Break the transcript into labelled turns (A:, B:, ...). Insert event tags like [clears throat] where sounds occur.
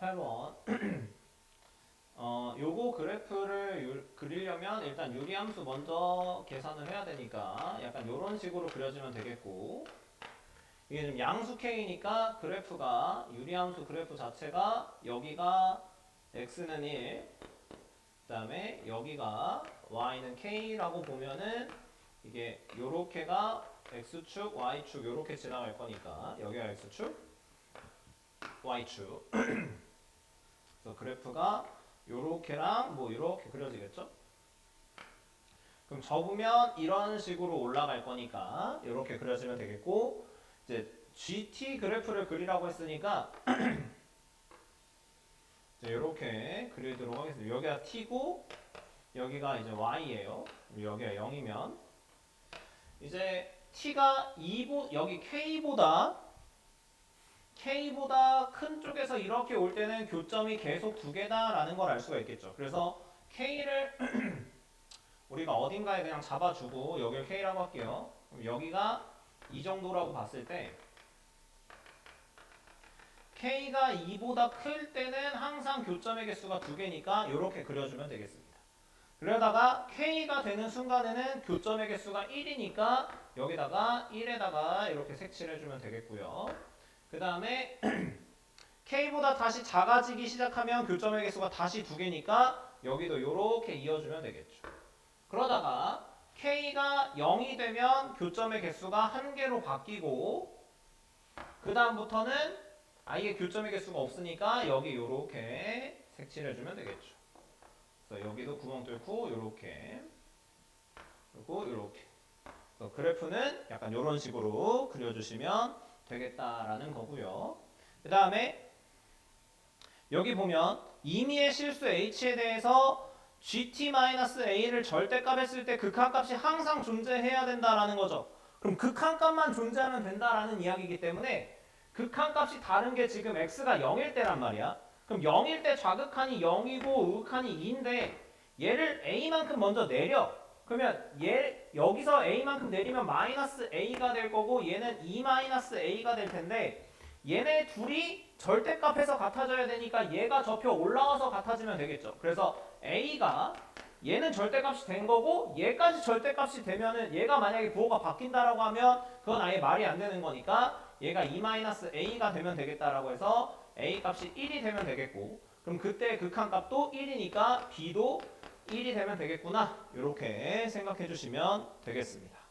A: 18번. [clears throat] 어, 요거 그래프를 유- 그리려면 일단 유리함수 먼저 계산을 해야 되니까 약간 요런 식으로 그려지면 되겠고 이게 좀 양수 K니까 그래프가 유리함수 그래프 자체가 여기가 X는 1 그 다음에 여기가 Y는 K라고 보면은 이게 요렇게가 X축, Y축 요렇게 지나갈 거니까 여기가 X축, Y축 [clears throat] 그래서 그래프가 요렇게랑 뭐 요렇게 그려지겠죠? 그럼 접으면 이런 식으로 올라갈 거니까 요렇게 그려지면 되겠고 이제 GT 그래프를 그리라고 했으니까 [clears throat] 이제 요렇게 그리도록 하겠습니다. 여기가 T고 여기가 이제 Y예요. 여기가 0이면 이제 T가 2보 여기 K보다 K보다 큰 쪽에서 이렇게 올 때는 교점이 계속 두 개다라는 걸 알 수가 있겠죠. 그래서 K를 [clears throat] 우리가 어딘가에 그냥 잡아주고 여기를 K라고 할게요. 그럼 여기가 이 정도라고 봤을 때 K가 2보다 클 때는 항상 교점의 개수가 두 개니까 이렇게 그려주면 되겠습니다. 그러다가 K가 되는 순간에는 교점의 개수가 1이니까 여기다가 1에다가 이렇게 색칠해 주면 되겠고요. 그 다음에 [clears throat] K보다 다시 작아지기 시작하면 교점의 개수가 다시 두 개니까 여기도 이렇게 이어주면 되겠죠. 그러다가 K가 0이 되면 교점의 개수가 한 개로 바뀌고 그 다음부터는 아예 교점의 개수가 없으니까 여기 이렇게 색칠해주면 되겠죠. 그래서 여기도 구멍 뚫고 이렇게 그리고 이렇게 그래프는 약간 이런 식으로 그려주시면 되겠다라는 거고요. 그 다음에 여기 보면 임의의 실수 h에 대해서 gt-a를 절대값 했을 때 극한값이 항상 존재해야 된다라는 거죠. 그럼 극한값만 존재하면 된다라는 이야기이기 때문에 극한값이 다른 게 지금 x가 0일 때란 말이야. 그럼 0일 때 좌극한이 0이고 우극한이 2인데 얘를 a만큼 먼저 내려. 그러면 얘 여기서 a만큼 내리면 마이너스 a가 될 거고 얘는 2 마이너스 a가 될 텐데 얘네 둘이 절대값에서 같아져야 되니까 얘가 접혀 올라와서 같아지면 되겠죠. 그래서 a가 얘는 절대값이 된 거고 얘까지 절대값이 되면은 얘가 만약에 부호가 바뀐다라고 하면 그건 아예 말이 안 되는 거니까 얘가 2-a가 되면 되겠다라고 해서 a 값이 1이 되면 되겠고 그럼 그때 극한값도 1이니까 b도 1이 되면 되겠구나 이렇게 생각해 주시면 되겠습니다.